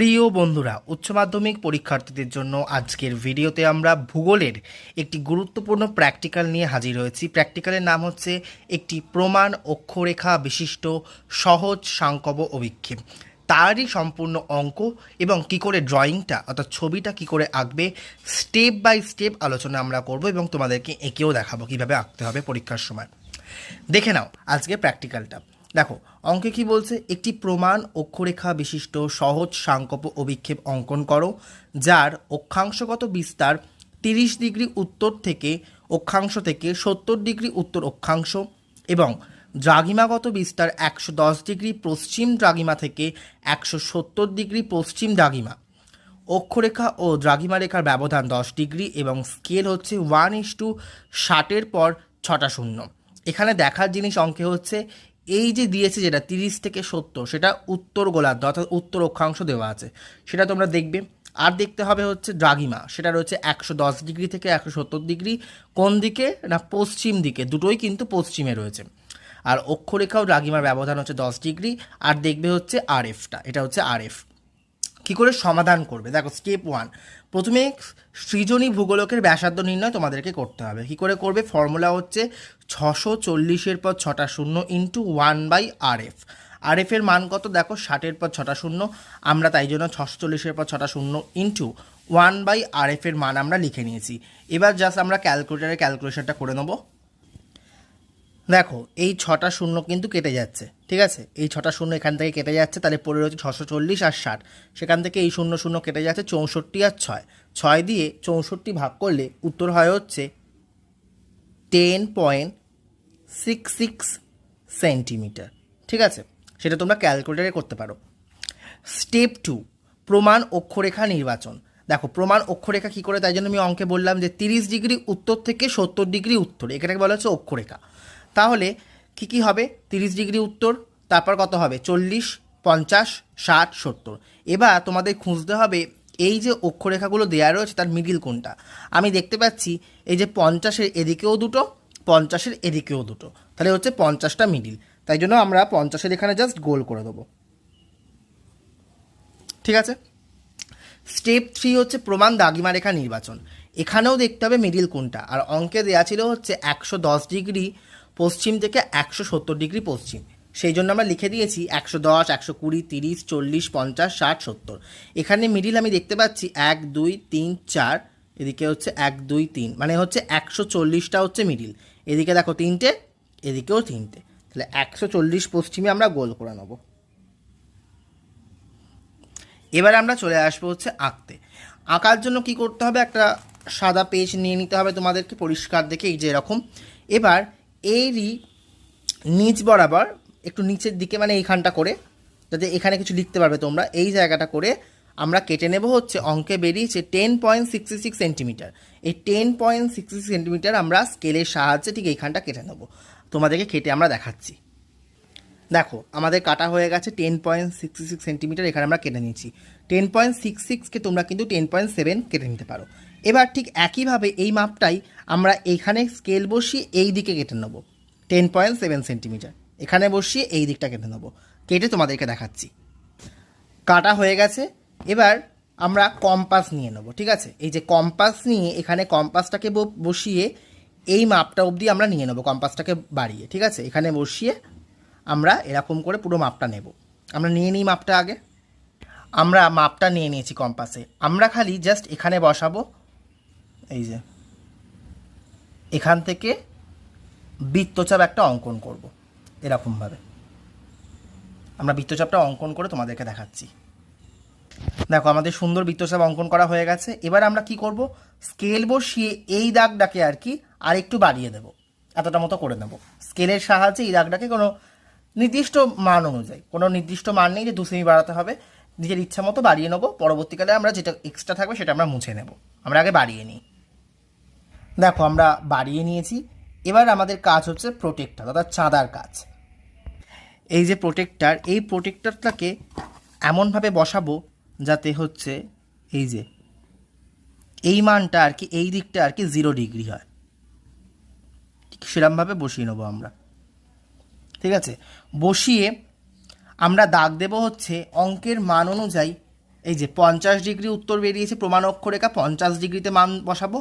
প্রিয় বন্ধুরা, উচ্চ মাধ্যমিক পরীক্ষার্থীদের জন্য আজকের ভিডিওতে আমরা ভূগোলের একটি গুরুত্বপূর্ণ প্র্যাকটিক্যাল নিয়ে হাজির হয়েছি। প্র্যাকটিক্যালের নাম হচ্ছে একটি প্রমাণ অক্ষরেখা বিশিষ্ট সহজ সাংকব অভিক্ষেপ। তারই সম্পূর্ণ অঙ্ক এবং কি করে ড্রয়িংটা অর্থাৎ ছবিটা কি করে আঁকবে স্টেপ বাই স্টেপ আলোচনা আমরা করব এবং তোমাদেরকে এঁকেও দেখাবো কীভাবে আঁকতে হবে পরীক্ষার সময়। দেখে নাও আজকে প্র্যাকটিক্যালটা দেখো, অঙ্কে কি বলছে? একটি প্রমাণ অক্ষরেখা বিশিষ্ট সহজ সাংকপ অভিক্ষেপ অঙ্কন করো, যার অক্ষাংশগত বিস্তার তিরিশ ডিগ্রি উত্তর থেকে অক্ষাংশ থেকে সত্তর ডিগ্রি উত্তর অক্ষাংশ এবং দ্রাঘিমাগত বিস্তার একশো দশ ডিগ্রি পশ্চিম দ্রাঘিমা থেকে একশো সত্তর ডিগ্রি পশ্চিম দ্রাঘিমা। অক্ষরেখা ও দ্রাঘিমা রেখার ব্যবধান দশ ডিগ্রি এবং স্কেল হচ্ছে ওয়ান ইস টু ষাটের পর ছটা শূন্য। এখানে দেখার জিনিস অঙ্কে হচ্ছে এই যে দিয়েছে যেটা তিরিশ থেকে সত্তর, সেটা উত্তর গোলার্ধ, অর্থাৎ উত্তর অক্ষাংশ দেওয়া আছে। সেটা তোমরা দেখবে। আর দেখতে হবে হচ্ছে দ্রাঘিমা। সেটা রয়েছে একশো দশ ডিগ্রি থেকে একশো সত্তর ডিগ্রি। কোন দিকে? না, পশ্চিম দিকে। দুটোই কিন্তু পশ্চিমে রয়েছে। আর অক্ষরেখাও দ্রাঘিমার ব্যবধান হচ্ছে দশ ডিগ্রি। আর দেখবে হচ্ছে আর এফটা এটা হচ্ছে আর এফ কী করে সমাধান করবে? দেখো স্টেপ ওয়ান প্রথমে সৃজনী ভূগোলকের ব্যাসার্ধ নির্ণয় তোমাদেরকে করতে হবে। কী করে করবে? ফর্মুলা হচ্ছে ছশো চল্লিশের পর ছটা শূন্য into one by R F R এফের মান কত? দেখো, ষাটের পর ছটা শূন্য। আমরা তাই জন্য ছশো চল্লিশের পর ছটা শূন্য ইন্টু ওয়ান বাই আর এফের মান আমরা লিখে নিয়েছি। এবার জাস্ট আমরা ক্যালকুলেটারে ক্যালকুলেশনটা করে নেব। দেখো, এই ছটা শূন্য কিন্তু কেটে যাচ্ছে, ঠিক আছে? এই ছটা শূন্য এখান থেকে কেটে যাচ্ছে, তাহলে পড়ে রয়েছে ছশো চল্লিশ আর ষাট। সেখান থেকে এই শূন্য শূন্য কেটে যাচ্ছে চৌষট্টি আর ছয়। ছয় দিয়ে চৌষট্টি ভাগ করলে উত্তর হয় হচ্ছে ten point six six centimetre, ঠিক আছে? সেটা তোমরা ক্যালকুলেটারে করতে পারো। স্টেপ টু, প্রমাণ অক্ষরেখা নির্বাচন। দেখো, প্রমাণ অক্ষরেখা কী করে? তাই জন্য আমি অঙ্কে বললাম যে তিরিশ ডিগ্রি উত্তর থেকে সত্তর ডিগ্রি উত্তর, এখানে বলা হচ্ছে অক্ষরেখা। তাহলে কি কি হবে? তিরিশ ডিগ্রি উত্তর, তারপর কত হবে? চল্লিশ, পঞ্চাশ, ষাট, সত্তর। এবার তোমাদের খুঁজতে হবে এই যে অক্ষরেখাগুলো দেওয়া রয়েছে তার মিডিল কোনটা। আমি দেখতে পাচ্ছি এই যে পঞ্চাশের এদিকেও দুটো, পঞ্চাশের এদিকেও দুটো। তাহলে হচ্ছে পঞ্চাশটা মিডিল তাই জন্য আমরা পঞ্চাশের এখানে জাস্ট গোল করে দেবো। ঠিক আছে? স্টেপ থ্রি হচ্ছে প্রমাণ দাগিমা রেখা নির্বাচন। এখানেও দেখতে হবে মিডিল কোনটা। আর অঙ্কে দেওয়া ছিল হচ্ছে একশো দশ ডিগ্রি পশ্চিম থেকে একশো সত্তর ডিগ্রি পশ্চিম। সেই জন্য আমরা লিখে দিয়েছি একশো দশ, একশো কুড়ি, তিরিশ, চল্লিশ, পঞ্চাশ, ষাট, সত্তর। এখানে মিডিল আমি দেখতে পাচ্ছি এক, দুই, তিন, চার, এদিকে হচ্ছে এক, দুই, তিন। মানে হচ্ছে একশো চল্লিশটা হচ্ছে মিডিল এদিকে দেখো তিনটে, এদিকেও তিনটে। তাহলে একশো চল্লিশ পশ্চিমে আমরা গোল করে নেব। এবার আমরা চলে আসব হচ্ছে আঁকতে। আঁকার জন্য কি করতে হবে? একটা সাদা পেজ নিয়ে নিতে হবে তোমাদেরকে পরিষ্কার দেখে, এই যে এরকম। এবার এরই নিচ বরাবর, একটু নিচের দিকে মানে এইখানটা করে, যাতে এখানে কিছু লিখতে পারবে তোমরা, এই জায়গাটা করে আমরা কেটে নেব হচ্ছে অঙ্কে বেরিয়েছে ten point sixty six centimetre এই টেন পয়েন্ট সিক্সটি সেন্টিমিটার আমরা স্কেলের সাহায্যে ঠিক এইখানটা কেটে নেব। তোমাদেরকে কেটে আমরা দেখাচ্ছি। দেখো, আমাদের কাটা হয়ে গেছে ten point sixty six centimetre এখানে আমরা কেটে নিয়েছি। টেন পয়েন্ট সিক্স সিক্সকে তোমরা কিন্তু টেন পয়েন্ট সেভেন কেটে নিতে পারো। এবার ঠিক একইভাবে এই মাপটাই আমরা এইখানে স্কেল বসিয়ে এই দিকে কেটে নেব। টেন পয়েন্ট সেভেন সেন্টিমিটার এখানে বসিয়ে এই দিকটা কেটে নেব। কেটে তোমাদেরকে দেখাচ্ছি। কাটা হয়ে গেছে। এবার আমরা কম্পাস নিয়ে নেব, ঠিক আছে? এই যে কম্পাস নিয়ে এখানে কম্পাসটাকে বসিয়ে এই মাপটা অবধি আমরা নিয়ে নেব কম্পাসটাকে বাড়িয়ে, ঠিক আছে? এখানে বসিয়ে আমরা এরকম করে পুরো মাপটা নেব। আমরা নিয়ে নিই মাপটা আগে। আমরা মাপটা নিয়ে নিয়েছি কম্পাসে আমরা খালি জাস্ট এখানে বসাবো। এই যে, এখান থেকে বৃত্তচাপ একটা অঙ্কন করব, এরকমভাবে। আমরা বৃত্তচাপটা অঙ্কন করে তোমাদেরকে দেখাচ্ছি। দেখো, আমাদের সুন্দর বৃত্তচাপ অঙ্কন করা হয়ে গেছে। এবার আমরা কি করব? স্কেল বসিয়ে এই দাগটাকে আর কি আর একটু বাড়িয়ে দেব। এতটা মতো করে নেব। স্কেলের সাহায্যে এই দাগটাকে কোনো নির্দিষ্ট মান অনুযায়ী, কোনো নির্দিষ্ট মান নেই যে দু সেমি বাড়াতে হবে। নিজের ইচ্ছা মতো বাড়িয়ে নেব। পরবর্তীকালে আমরা যেটা এক্সট্রা থাকবে সেটা আমরা মুছে নেব। আমরা আগে বাড়িয়ে নিই। দেখো, আমরা বাড়িয়ে নিয়েছি। এবার আমাদের কাজ হচ্ছে প্রোটেক্টার অর্থাৎ চাঁদার কাজ। এই যে প্রোটেক্টার এই প্রোটেক্টারটাকে এমনভাবে বসাবো যাতে হচ্ছে এই যে, এই মানটা আর কি, এই দিকটা আর কি জিরো ডিগ্রি হয়। ঠিক সেরমভাবে বসিয়ে নেব আমরা। ঠিক আছে? বসিয়ে আমরা দাগ দেব হচ্ছে অঙ্কের মান অনুযায়ী এই যে পঞ্চাশ ডিগ্রি উত্তর বেরিয়েছে প্রমাণ অক্ষরেখা, পঞ্চাশ ডিগ্রিতে মান বসাবো।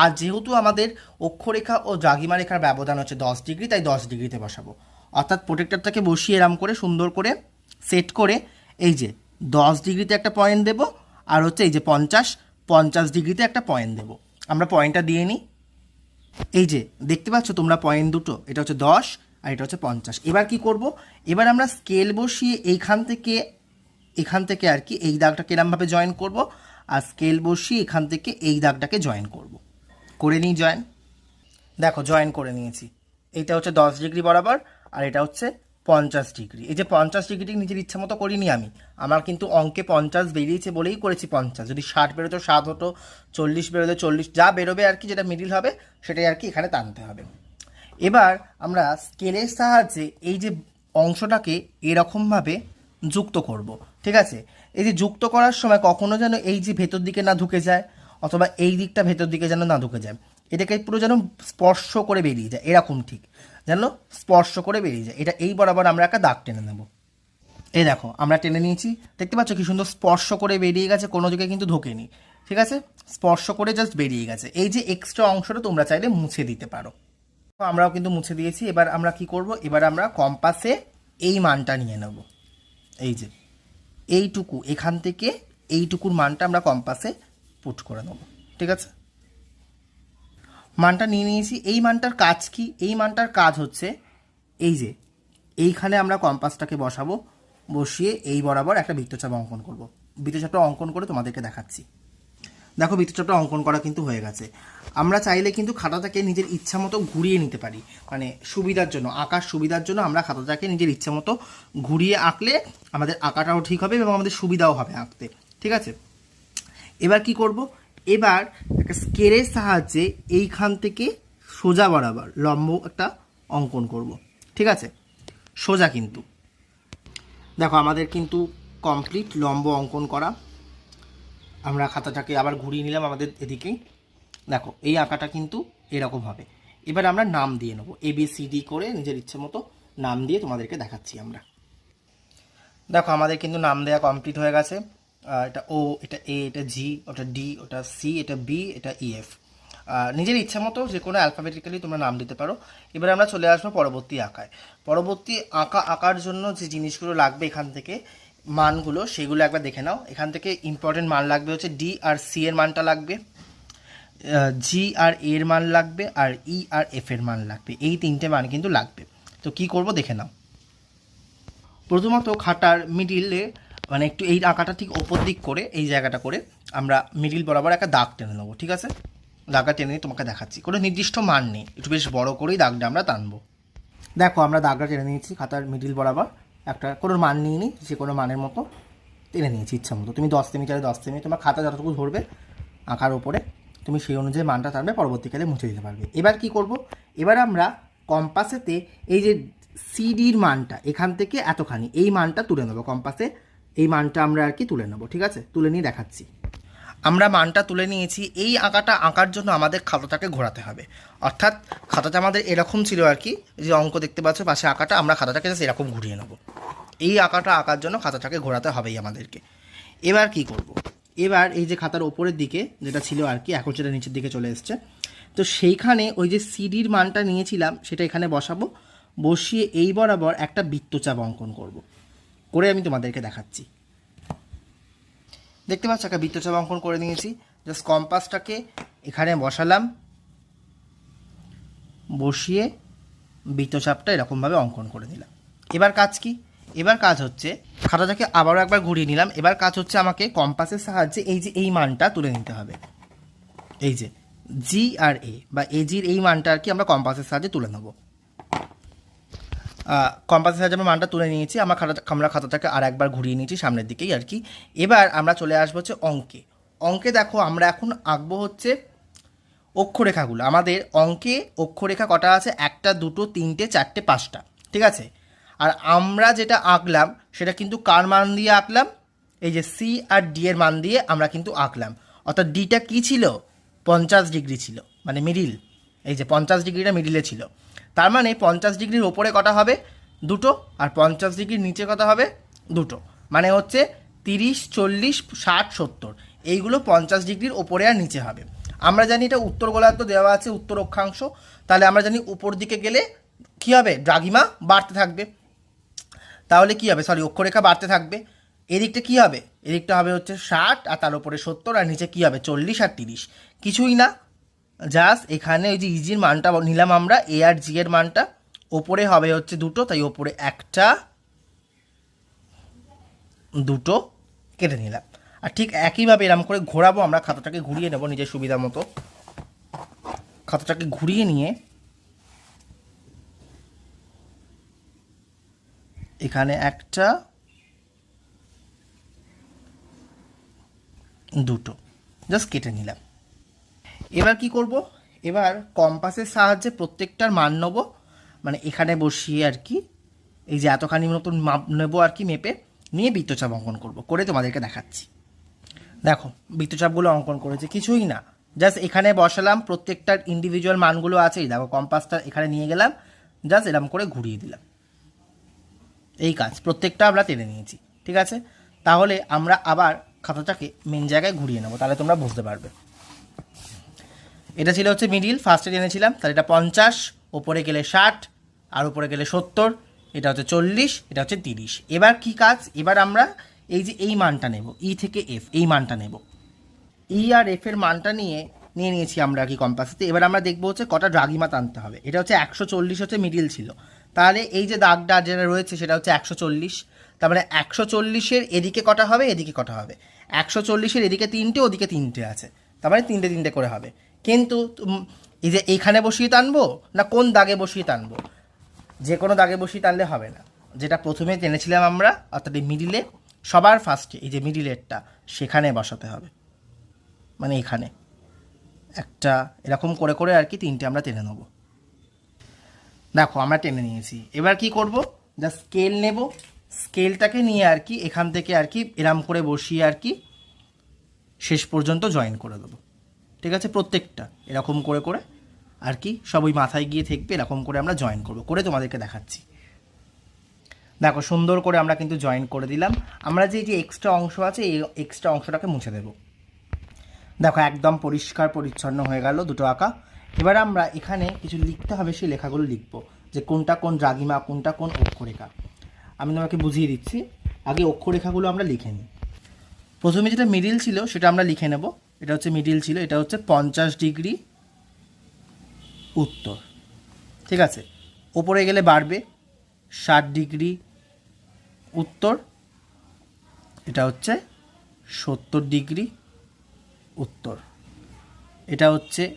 আর যেহেতু আমাদের অক্ষরেখা ও জাগিমা রেখার ব্যবধান হচ্ছে দশ ডিগ্রি, তাই দশ ডিগ্রিতে বসাবো। অর্থাৎ প্রোটেক্টরটাকে বসিয়ে এরাম করে, সুন্দর করে সেট করে এই যে দশ ডিগ্রিতে একটা পয়েন্ট দেবো, আর হচ্ছে এই যে পঞ্চাশ পঞ্চাশ ডিগ্রিতে একটা পয়েন্ট দেবো। আমরা পয়েন্টটা দিয়ে নিই। এই যে দেখতে পাচ্ছ তোমরা পয়েন্ট দুটো, এটা হচ্ছে দশ আর এটা হচ্ছে পঞ্চাশ। এবার কি করব? এবার আমরা স্কেল বসিয়ে এইখান থেকে এখান থেকে আর কি এই দাগটাকে এরমভাবে জয়েন করব। আর স্কেল বসিয়ে এখান থেকে এই দাগটাকে জয়েন করব। করে নিই জয়েন দেখো জয়েন করে নিয়েছি। এইটা হচ্ছে দশ ডিগ্রি বরাবর, আর এটা হচ্ছে পঞ্চাশ ডিগ্রি। এই যে পঞ্চাশ ডিগ্রি নিজের ইচ্ছা মতো করিনি আমি। আমার কিন্তু অঙ্কে পঞ্চাশ বেরিয়েছে বলেই করেছি পঞ্চাশ। যদি ষাট বেরোতো ষাট হতো, চল্লিশ বেরোতো চল্লিশ, যা বেরোবে আর কি যেটা মিডিল হবে, সেটাই আর কি এখানে টানতে হবে। এবার আমরা স্কেলের সাহায্যে এই যে অংশটাকে এরকমভাবে যুক্ত করব, ঠিক আছে? এই যে যুক্ত করার সময় কখনো যেন এই যে ভেতর দিকে না ঢুকে যায়, অথবা এই দিকটা ভেতর দিকে যেন না ঢুকে যায়, এটাকে পুরো যেন স্পর্শ করে বেরিয়ে যায়, এরকম ঠিক, যেন স্পর্শ করে বেরিয়ে যায়। এটা এই বরাবর আমরা একটা দাগ টেনে নেব। এই দেখো, আমরা টেনে নিয়েছি, দেখতে পাচ্ছ কি সুন্দর স্পর্শ করে বেরিয়ে গেছে, কোনো জায়গায় কিন্তু ঢোকেনি, ঠিক আছে? স্পর্শ করে জাস্ট বেরিয়ে গেছে। এই যে এক্সট্রা অংশটা তোমরা চাইলে মুছে দিতে পারো। আমরাও কিন্তু মুছে দিয়েছি, এবার আমরা কি করব? এবার আমরা কম্পাসে এই মানটা নিয়ে নেব। এই যে, এইটুকু, এখান থেকে এইটুকুর মানটা আমরা কম্পাসে পুট করে নেব, ঠিক আছে? মানটা নিয়ে নিয়েছি, এই মানটার কাজ কি? এই মানটার কাজ হচ্ছে, এই যে, এইখানে আমরা কম্পাসটাকে বসাবো, বসিয়ে এই বরাবর একটা বৃত্তচাপ অঙ্কন করব। বৃত্তচাপটা অঙ্কন করে তোমাদেরকে দেখাচ্ছি। দেখো বৃত্তচাপটা অঙ্কন করা কিন্তু হয়ে গেছে। আমরা চাইলে কিন্তু খাতাটাকে নিজের ইচ্ছা মতো ঘুরিয়ে নিতে পারি। মানে সুবিধার জন্য, আঁকার সুবিধার জন্য আমরা খাতাটাকে নিজের ইচ্ছা মতো ঘুরিয়ে আঁকলে আমাদের আঁকাটাও ঠিক হবে এবং আমাদের সুবিধাও হবে আঁকতে। ঠিক আছে? এবার কি করব? এবার একটা স্কেলের সাহায্যে এইখান থেকে সোজা বরাবর লম্ব একটা অঙ্কন করব। ঠিক আছে? সোজা কিন্তু। দেখো, আমাদের কিন্তু কমপ্লিট লম্ব অঙ্কন করা আমরা খাতাটাকে আবার ঘুরিয়ে নিলাম আমাদের এদিকেই। দেখো, এই আঁকাটা কিন্তু এরকম হবে। এবার আমরা নাম দিয়ে নেব। এ বি সি ডি করে নিজের ইচ্ছে মতো নাম দিয়ে তোমাদেরকে দেখাচ্ছি আমরা। দেখো, আমাদের কিন্তু নাম দেওয়া কমপ্লিট হয়ে গেছে। এটা ও এটা এ এটা জি ওটা ডি ওটা সি এটা বি এটা ইএফ নিজের ইচ্ছা মতো যে কোনো অ্যালফাবেটিক্যালি তোমরা নাম দিতে পারো। এবার আমরা চলে আসব পরবর্তী আঁকায়। পরবর্তী আঁকা, আঁকার জন্য যে জিনিসগুলো লাগবে এখান থেকে মানগুলো, সেগুলো একবার দেখে নাও। এখান থেকে ইম্পর্টেন্ট মান লাগবে হচ্ছে ডি আর সি এর মানটা লাগবে। জি আর এর মান লাগবে আর ই আর এফ এর মান লাগবে। এই তিনটে মান কিন্তু লাগবে। তো কি করব দেখে নাও। প্রথমত খাটার মিডিলে মানে একটু এই আঁকাটা ঠিক ওপর দিক করে, এই জায়গাটা করে আমরা মিডিল বরাবর একটা দাগ টেনে নেব, ঠিক আছে? দাগটা টেনে তোমাকে দেখাচ্ছি। কোনো নির্দিষ্ট মান নেই। একটু বেশ বড় করেই দাগটা আমরা টানবো। দেখো আমরা দাগটা টেনে নিয়েছি, খাতার মিডিল বরাবর। একটা কোনো মান নিয়ে নিই যে কোনো মানের মতো টেনে নিয়েছি ইচ্ছা মতো। তুমি দশ সেমি চাইলে দশ সেমি তোমার খাতা যতটুকু ধরবে আঁকার ওপরে তুমি সেই অনুযায়ী মানটা টানবে পরবর্তীকালে মুছে দিতে পারবে। এবার কি করব? এবার আমরা কম্পাসেতে এই যে সিডির মানটা, এখান থেকে এতখানি, এই মানটা তুলে নেব কম্পাসে। এই মানটা আমরা আর কি তুলে নেব, ঠিক আছে? তুলে নিয়ে দেখাচ্ছি। আমরা মানটা তুলে নিয়েছি, এই আঁকাটা আঁকার জন্য আমাদের খাতাটাকে ঘোরাতে হবে। অর্থাৎ খাতাটা আমাদের এরকম ছিল আর কি, যে অঙ্ক দেখতে পাচ্ছ, পাশে আঁকাটা, আমরা খাতাটাকে জাস্ট এরকম ঘুরিয়ে নেব। এই আঁকাটা আঁকার জন্য খাতাটাকে ঘোরাতে হবেই আমাদেরকে। এবার কি করব। এবার এই যে খাতার ওপরের দিকে যেটা ছিল আর কি, এখন সেটা নিচের দিকে চলে এসছে। তো সেইখানে ওই যে সিডির মানটা নিয়েছিলাম, সেটা এখানে বসাবো। বসিয়ে এই বরাবর একটা বৃত্তচাপ অঙ্কন করব। করে আমি তোমাদেরকে দেখাচ্ছি। দেখতে পাচ্ছ, একটা বৃত্তচাপ অঙ্কন করে নিয়েছি। জাস্ট কম্পাসটাকে এখানে বসালাম। বসিয়ে বৃত্তচাপটা এরকমভাবে অঙ্কন করে দিলাম এবার কাজ কি? এবার কাজ হচ্ছে, খাতাটাকে আবারও একবার ঘুরিয়ে নিলাম। এবার কাজ হচ্ছে আমাকে কম্পাসের সাহায্যে এই যে এই মানটা তুলে নিতে হবে। এই যে জি আর এ বা এজির এই মানটা আর কি আমরা কম্পাসের সাহায্যে তুলে নেব। কম্পাসের সাহায্যে মানটা তুলে নিয়েছি, আমার খাতা আমরা খাতাটাকে আর একবার ঘুরিয়ে নিয়েছি সামনের দিকেই আর কি। এবার আমরা চলে আসব হচ্ছে অঙ্কে। অঙ্কে দেখো, আমরা এখন আঁকবো হচ্ছে অক্ষরেখাগুলো। আমাদের অঙ্কে অক্ষরেখা কটা আছে? একটা, দুটো, তিনটে, চারটে, পাঁচটা। ঠিক আছে? আর আমরা যেটা আঁকলাম, সেটা কিন্তু কার মান দিয়ে আঁকলাম? এই যে সি আর ডি এর মান দিয়ে আমরা কিন্তু আঁকলাম। অর্থাৎ ডিটা কী ছিল? পঞ্চাশ ডিগ্রি ছিল মানে মিডিল। এই যে পঞ্চাশ ডিগ্রিটা মিডিলে ছিল। তার মানে পঞ্চাশ ডিগ্রির ওপরে কটা হবে? দুটো। আর পঞ্চাশ ডিগ্রির নিচে কটা হবে? দুটো। মানে হচ্ছে তিরিশ, চল্লিশ, ষাট, সত্তর। এইগুলো পঞ্চাশ ডিগ্রির ওপরে আর নিচে হবে। আমরা জানি এটা উত্তর গোলার্ধ দেওয়া আছে, উত্তর অক্ষাংশ। তাহলে আমরা জানি উপর দিকে গেলে কী হবে? দ্রাঘিমা বাড়তে থাকবে। তাহলে কী হবে? সরি অক্ষরেখা বাড়তে থাকবে। এদিকটা কী হবে? এদিকটা হবে হচ্ছে ষাট, আর তার উপরে সত্তর, আর নিচে কী হবে? চল্লিশ আর তিরিশ। কিছুই না। জাস্ট এখানে ওই যে ইজির মানটা নিলাম আমরা এ আর জি এর মানটা। ওপরে হবে হচ্ছে দুটো, তাই ওপরে একটা, দুটো কেটে নিলাম। আর ঠিক একইভাবে এরম করে ঘোরাবো, আমরা খাতাটাকে ঘুরিয়ে নেব নিজের সুবিধা মতো। খাতাটাকে ঘুরিয়ে নিয়ে এখানে একটা, দুটো। জাস্ট কেটে নিলাম। এবার কি করব? এবার কম্পাসের সাহায্যে প্রত্যেকটার মান নেব। মানে এখানে বসিয়ে আর কি, এই যে এতখানি মতন মাপ নেব আর কি মেপে, নিয়ে বৃত্তচাপ অঙ্কন করব, করে তোমাদেরকে দেখাচ্ছি। দেখো, বৃত্তচাপগুলো অঙ্কন করেছে, কিছুই না। জাস্ট এখানে বসালাম, প্রত্যেকটার ইন্ডিভিজুয়াল মানগুলো আছে, এই দেখো কম্পাসটা এখানে নিয়ে গেলাম, জাস্ট এরম করে ঘুরিয়ে দিলাম। এই কাজ, প্রত্যেকটা আমরা টেনে নিয়েছি, ঠিক আছে? তাহলে আমরা আবার খাতাটাকে মেন জায়গায় ঘুরিয়ে নেব, তাহলে তোমরা বুঝতে পারবে। এটা ছিল হচ্ছে মিডিল ফার্স্টে জেনেছিলাম তাহলে এটা পঞ্চাশ, ওপরে গেলে ষাট, আর উপরে গেলে সত্তর, এটা হচ্ছে চল্লিশ, এটা হচ্ছে তিরিশ। এবার কি কাজ? এবার আমরা এই যে এই মানটা নেব ই থেকে এফ এই মানটা নেব। ই আর এফ এর মানটা নিয়ে নিয়ে নিয়েছি আমরা কি কম্পাসেতে এবার আমরা দেখব হচ্ছে কটা ড্রাগিমা টানতে হবে। এটা হচ্ছে একশো চল্লিশ হচ্ছে মিডিল ছিল। তাহলে এই যে দাগটা যেটা রয়েছে সেটা হচ্ছে একশো চল্লিশ। তার মানে একশো চল্লিশের এদিকে কটা হবে, এদিকে কটা হবে। একশো চল্লিশের এদিকে তিনটে, ওদিকে তিনটে আছে। তার মানে তিনটে তিনটে করে হবে। কিন্তু এই যে এইখানে বসিয়ে টানবো না কোন দাগে বসিয়ে টানবো? যে কোনো দাগে বসিয়ে টানলে হবে না। যেটা প্রথমে টেনেছিলাম আমরা, অর্থাৎ এই মিডিলে সবার ফার্স্টে এই যে মিডিলেরটা সেখানে বসাতে হবে। মানে এখানে। একটা এরকম করে করে আর কি তিনটে আমরা টেনে নেব। দেখো, আমরা টেনে নিয়েছি। এবার কি করব? যা স্কেল নেব স্কেলটাকে নিয়ে আর কি এখান থেকে আর কি এরাম করে বসিয়ে আর কি শেষ পর্যন্ত জয়েন করে দেবো। ঠিক আছে? প্রত্যেকটা। এরকম করে করে। আর কি? সব ওই মাথায় গিয়ে থাকবে, এরকম করে আমরা জয়েন করব। করে তোমাদেরকে দেখাচ্ছি। দেখো, সুন্দর করে আমরা কিন্তু জয়েন করে দিলাম। আমরা যে যে এক্সট্রা অংশ আছে, এই এক্সট্রা অংশটাকে মুছে দেবো। দেখো, একদম পরিষ্কার, পরিচ্ছন্ন হয়ে গেল দুটো আঁকা। এবার আমরা এখানে কিছু লিখতে হবে, সেই লেখাগুলো লিখব। যে কোনটা কোন রাগিমা কোনটা কোন অক্ষরেখা। আমি তোমাকে বুঝিয়ে দিচ্ছি। আগে অক্ষরেখাগুলো আমরা লিখে নিই। প্রথমে যেটা মিডিল ছিল, সেটা আমরা লিখে নেব। এটা হচ্ছে মিডিল ছিল, এটা হচ্ছে পঞ্চাশ ডিগ্রি উত্তর। ঠিক আছে? ওপরে গেলে বাড়বে ষাট ডিগ্রি উত্তর, এটা হচ্ছে সত্তর ডিগ্রি উত্তর। এটা হচ্ছে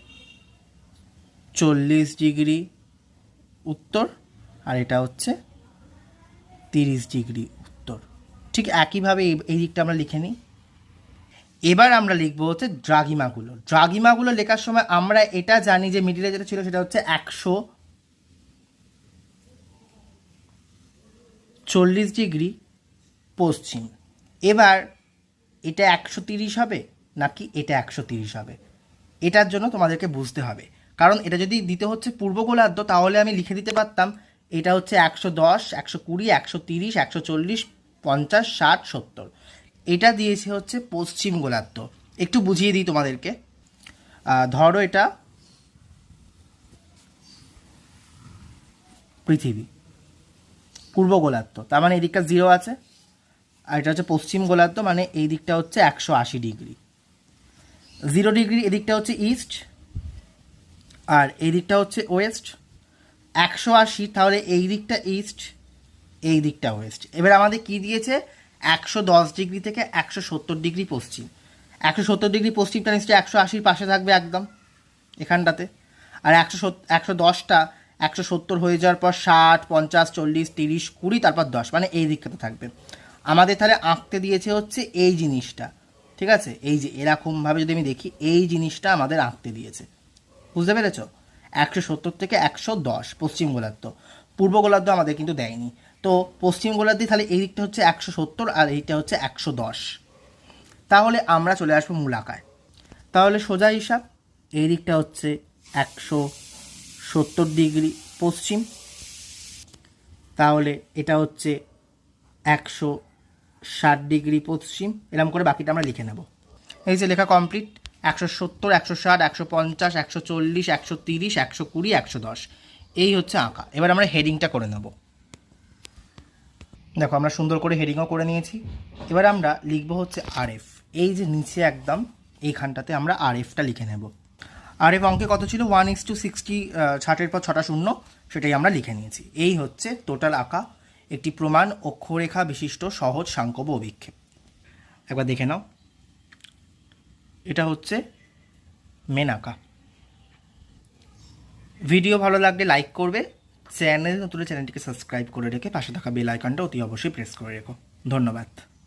চল্লিশ ডিগ্রি উত্তর আর এটা হচ্ছে তিরিশ ডিগ্রি উত্তর। ঠিক একইভাবে এই- দিকটা আমরা লিখে নিই। এবার আমরা লিখব হচ্ছে ড্রাগিমাগুলো ড্রাগিমাগুলো লেখার সময় আমরা এটা জানি যে মিডিলে যেটা ছিল সেটা হচ্ছে একশো চল্লিশ ডিগ্রি পশ্চিম। এবার এটা একশো তিরিশ হবে নাকি এটা একশো তিরিশ হবে? এটার জন্য তোমাদেরকে বুঝতে হবে। কারণ এটা যদি দিতে হচ্ছে পূর্ব গোলার্ধ, তাহলে আমি লিখে দিতে পারতাম এটা হচ্ছে একশো দশ, একশো কুড়ি, একশো তিরিশ, একশো চল্লিশ, পঞ্চাশ, ষাট, সত্তর। এটা দিয়েছে হচ্ছে পশ্চিম গোলার্ধ। একটু বুঝিয়ে দিই তোমাদেরকে। ধরো এটা পৃথিবী, পূর্ব গোলার্ধ, তার মানে এদিকটা জিরো আছে, আর এটা হচ্ছে পশ্চিম গোলার্ধ মানে এই দিকটা হচ্ছে একশো আশি ডিগ্রি। জিরো ডিগ্রি এদিকটা হচ্ছে ইস্ট আর এই দিকটা হচ্ছে ওয়েস্ট একশো আশি, তাহলে এই দিকটা ইস্ট এই দিকটা ওয়েস্ট এবার আমাদের কি দিয়েছে? একশো দশ ডিগ্রি থেকে একশো সত্তর ডিগ্রি পশ্চিম। একশো সত্তর ডিগ্রি পশ্চিমটা নিশ্চয়ই একশো আশির পাশে থাকবে একদম এখানটাতে। আর একশো একশো দশটা একশো সত্তর হয়ে যাওয়ার পর ষাট, পঞ্চাশ, চল্লিশ, তিরিশ, কুড়ি, তারপর দশ মানে এই দিকটাতে থাকবে। আমাদের তাহলে আঁকতে দিয়েছে হচ্ছে এই জিনিসটা, ঠিক আছে? এই যে এরকমভাবে যদি আমি দেখি, এই জিনিসটা আমাদের আঁকতে দিয়েছে। বুঝতে পেরেছ? একশো সত্তর থেকে একশো দশ পশ্চিম গোলার্ধ। পূর্ব গোলার্ধ আমাদের কিন্তু দেয়নি। তো পশ্চিম গোলার্ধে তাহলে এই দিকটা হচ্ছে একশো সত্তর আর এইটা হচ্ছে একশো দশ। তাহলে আমরা চলে আসব মূলাকায় তাহলে সোজা হিসাব, এই দিকটা হচ্ছে একশো সত্তর ডিগ্রি পশ্চিম। তাহলে এটা হচ্ছে একশো ষাট ডিগ্রি পশ্চিম। এরকম করে বাকিটা আমরা লিখে নেব। এই যে লেখা কমপ্লিট একশো সত্তর, একশো ষাট, একশো পঞ্চাশ, একশো চল্লিশ, একশো তিরিশ, একশো কুড়ি, একশো দশ। এই হচ্ছে আঁকা। এবার আমরা হেডিংটা করে নেব। দেখো, আমরা সুন্দর করে হেডিংও করে নিয়েছি। এবার আমরা লিখব হচ্ছে আরএফ এই যে নিচে একদম, এইখানটাতে আমরা আরএফটা লিখে নেব। আরএফ অঙ্কে কত ছিল? ওয়ান ইস টু সিক্সটি ছাটের পর ছটা শূন্য, সেটাই আমরা লিখে নিয়েছি। এই হচ্ছে টোটাল আঁকা, একটি প্রমাণ, অক্ষরেখা বিশিষ্ট, সহজ সাংকব অভিক্ষেপ। একবার দেখে নাও। এটা হচ্ছে মেন আঁকা। ভিডিও ভালো লাগলে লাইক করবে চ্যানেল, নতুন চ্যানেলটিকে সাবস্ক্রাইব করে রেখে পাশে থাকা বেল আইকনটা অতি অবশ্যই প্রেস করে রেখো। ধন্যবাদ।